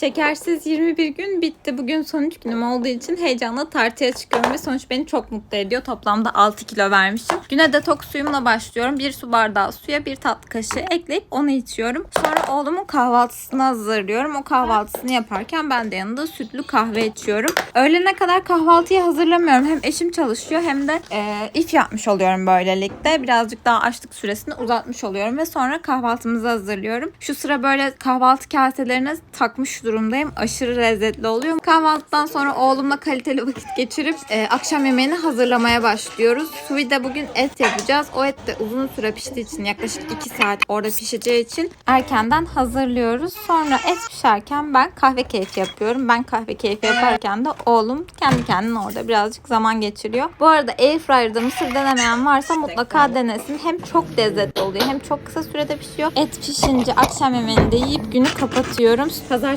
Şekersiz 21 gün bitti. Bugün son 3 günüm olduğu için heyecanla tartıya çıkıyorum ve sonuç beni çok mutlu ediyor. Toplamda 6 kilo vermişim. Güne detoks suyumla başlıyorum. Bir su bardağı suya bir tatlı kaşığı ekleyip onu içiyorum. Sonra oğlumun kahvaltısını hazırlıyorum. O kahvaltısını yaparken ben de yanında sütlü kahve içiyorum. Öğlene kadar kahvaltıyı hazırlamıyorum. Hem eşim çalışıyor hem de e, if yapmış oluyorum böylelikle. Birazcık daha açlık süresini uzatmış oluyorum ve sonra kahvaltımızı hazırlıyorum. Şu sıra böyle kahvaltı kaselerine takmış durumdayım. Aşırı lezzetli oluyor. Kahvaltıdan sonra oğlumla kaliteli vakit geçirip e, akşam yemeğini hazırlamaya başlıyoruz. Suvi'de bugün et yapacağız. O et de uzun süre piştiği için yaklaşık 2 saat orada pişeceği için erkenden hazırlıyoruz. Sonra et pişerken ben kahve keyfi yapıyorum. Ben kahve keyfi yaparken de oğlum kendi kendine orada birazcık zaman geçiriyor. Bu arada Airfryer'da mısır denemeyen varsa mutlaka denesin. Hem çok lezzetli oluyor hem çok kısa sürede pişiyor. Et pişince akşam yemeğini de yiyip günü kapatıyorum. Pazartesi